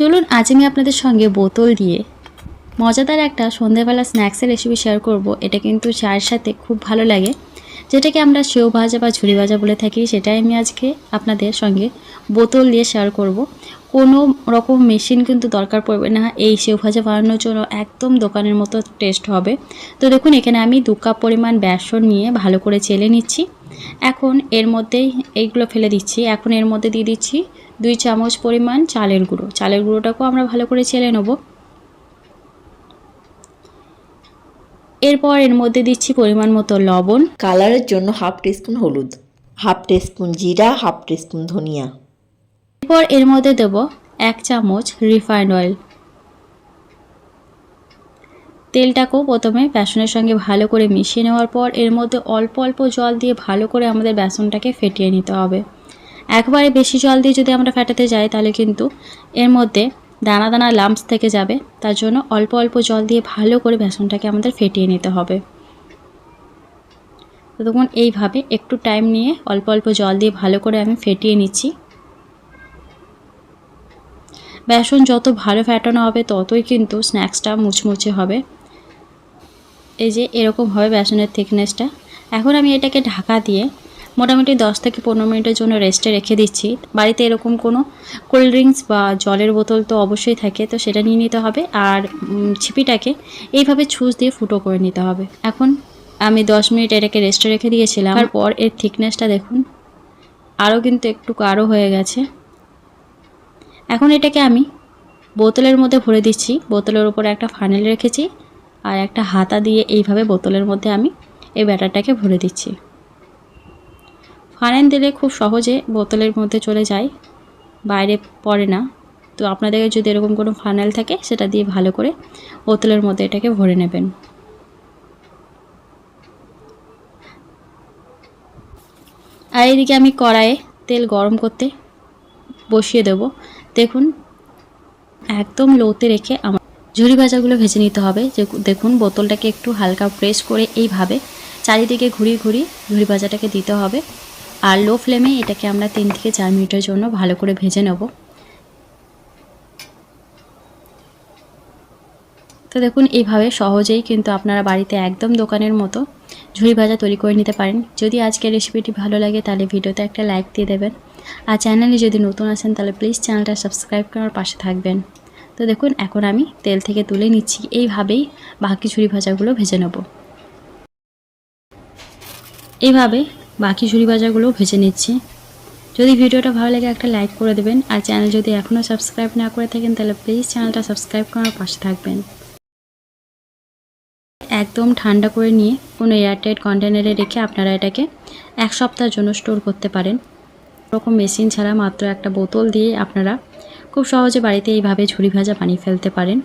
চলুন, আজ আমি আপনাদের সঙ্গে বোতল দিয়ে মজাদার একটা সন্ধেবেলা স্ন্যাক্সের রেসিপি শেয়ার করব। এটা কিন্তু চায়ের সাথে খুব ভালো লাগে। যেটাকে আমরা সেও ভাজা বা ঝুড়ি ভাজা বলে থাকি, সেটাই আমি আজকে আপনাদের সঙ্গে বোতল দিয়ে শেয়ার করব। কোনো রকম মেশিন কিন্তু দরকার পড়বে না। এই সেও ভাজা বানানোর জন্য একদম দোকানের মতো টেস্ট হবে। তো দেখুন, এখানে আমি দু কাপ পরিমাণ বেসন নিয়ে ভালো করে চেলে নিচ্ছি। এখন এর মধ্যেই এইগুলো ফেলে দিচ্ছি। এখন এর মধ্যে দিয়ে দিচ্ছি দুই চামচ পরিমাণ চালের গুঁড়ো। চালের গুঁড়োটাকেও আমরা ভালো করে চেলে নেব। এরপর এর মধ্যে দিচ্ছি পরিমাণ মতো লবণ। কালারের জন্য হাফ টিস্পুন হলুদ, হাফ টিস্পুন জিরা, হাফ টিস্পুন ধনিয়া। এরপর এর মধ্যে দেব এক চামচ রিফাইন্ড অয়েল তেলটাকেও প্রথমে বেসনের সঙ্গে ভালো করে মিশিয়ে নেওয়ার পর এর মধ্যে অল্প অল্প জল দিয়ে ভালো করে আমাদের বেসনটাকে ফেটিয়ে নিতে হবে। একবারে বেশি জল দিয়ে যদি আমরা ফেটাতে যাই তাহলে কিন্তু এর মধ্যে দানা দানা লাম্পস থেকে যাবে। তার জন্য অল্প অল্প জল দিয়ে ভালো করে বেসনটাকে আমাদের ফেটিয়ে নিতে হবে। তখন এইভাবে একটু টাইম নিয়ে অল্প অল্প জল দিয়ে ভালো করে আমি ফেটিয়ে নিচ্ছি। বেসন যত ভালো ফ্যাটানো হবে, ততই কিন্তু স্ন্যাক্সটা মুচমুচে হবে। এই যে এরকম হবে বেসনের থিকনেসটা এখন আমি এটাকে ঢাকা দিয়ে মোটামুটি দশ থেকে পনেরো মিনিটের জন্য রেস্টে রেখে দিচ্ছি। বাড়িতে এরকম কোনো কোল্ড ড্রিঙ্কস বা জলের বোতল তো অবশ্যই থাকে, তো সেটা নিয়ে নিতে হবে। আর ছিপিটাকে এইভাবে ছুঁচ দিয়ে ফুটো করে নিতে হবে। এখন আমি দশ মিনিট এটাকে রেস্টে রেখে দিয়েছিলাম। তারপর এর থিকনেসটা দেখুন আরও কিন্তু একটু গাঢ় হয়ে গেছে। এখন এটাকে আমি বোতলের মধ্যে ভরে দিচ্ছি। বোতলের উপরে একটা ফানেল রেখেছি আর একটা হাতা দিয়ে এইভাবে বোতলের মধ্যে আমি এই ব্যাটারটাকে ভরে দিচ্ছি। ফানেল দিলে খুব সহজে বোতলের মধ্যে চলে যায়, বাইরে পড়ে না। তো আপনাদের যদি এরকম কোনো ফানেল থাকে, সেটা দিয়ে ভালো করে বোতলের মধ্যে এটাকে ভরে নেবেন। আর এদিকে আমি কড়াইয়ে তেল গরম করতে বসিয়ে দেব। দেখুন, একদম লোতে রেখে আমার ঝুরি ভাজাগুলো ভেজে নিতে হবে। যে দেখুন, বোতলটাকে একটু হালকা প্রেস করে এইভাবে চারিদিকে ঘুরিয়ে ঘুরিয়ে ঝুরি ভাজাটাকে দিতে হবে। আর লো ফ্লেমে এটাকে আমরা তিন থেকে চার মিনিটের জন্য ভালো করে ভেজে নেব। তো দেখুন, এইভাবে সহজেই কিন্তু আপনারা বাড়িতে একদম দোকানের মতো ঝুড়ি ভাজা তৈরি করে নিতে পারেন। যদি আজকের রেসিপিটি ভালো লাগে, তাহলে ভিডিওতে একটা লাইক দিয়ে দেবেন। আর চ্যানেলে যদি নতুন আসেন তাহলে প্লিজ চ্যানেলটা সাবস্ক্রাইব করার পাশে থাকবেন। তো দেখুন, এখন আমি তেল থেকে তুলে নিচ্ছি। এইভাবেই বাকি ঝুড়ি ভাজাগুলো ভেজে নেব। এইভাবে বাকি ঝুড়ি ভাজাগুলো ভেজে নিচ্ছি। যদি ভিডিওটা ভালো লাগে, একটা লাইক করে দেবেন। আর চ্যানেল যদি এখনও সাবস্ক্রাইব না করে থাকেন, তাহলে প্লিজ চ্যানেলটা সাবস্ক্রাইব করার পাশে থাকবেন। একদম ঠান্ডা করে নিয়ে কোনো এয়ারটাইট কন্টেনারে রেখে আপনারা এটাকে এক সপ্তাহের জন্য স্টোর করতে পারেন। রকম মেশিন ছাড়া মাত্র একটা বোতল দিয়ে আপনারা খুব সহজে বাড়িতে এইভাবে ঝুড়ি ভাজা বানিয়ে ফেলতে পারেন।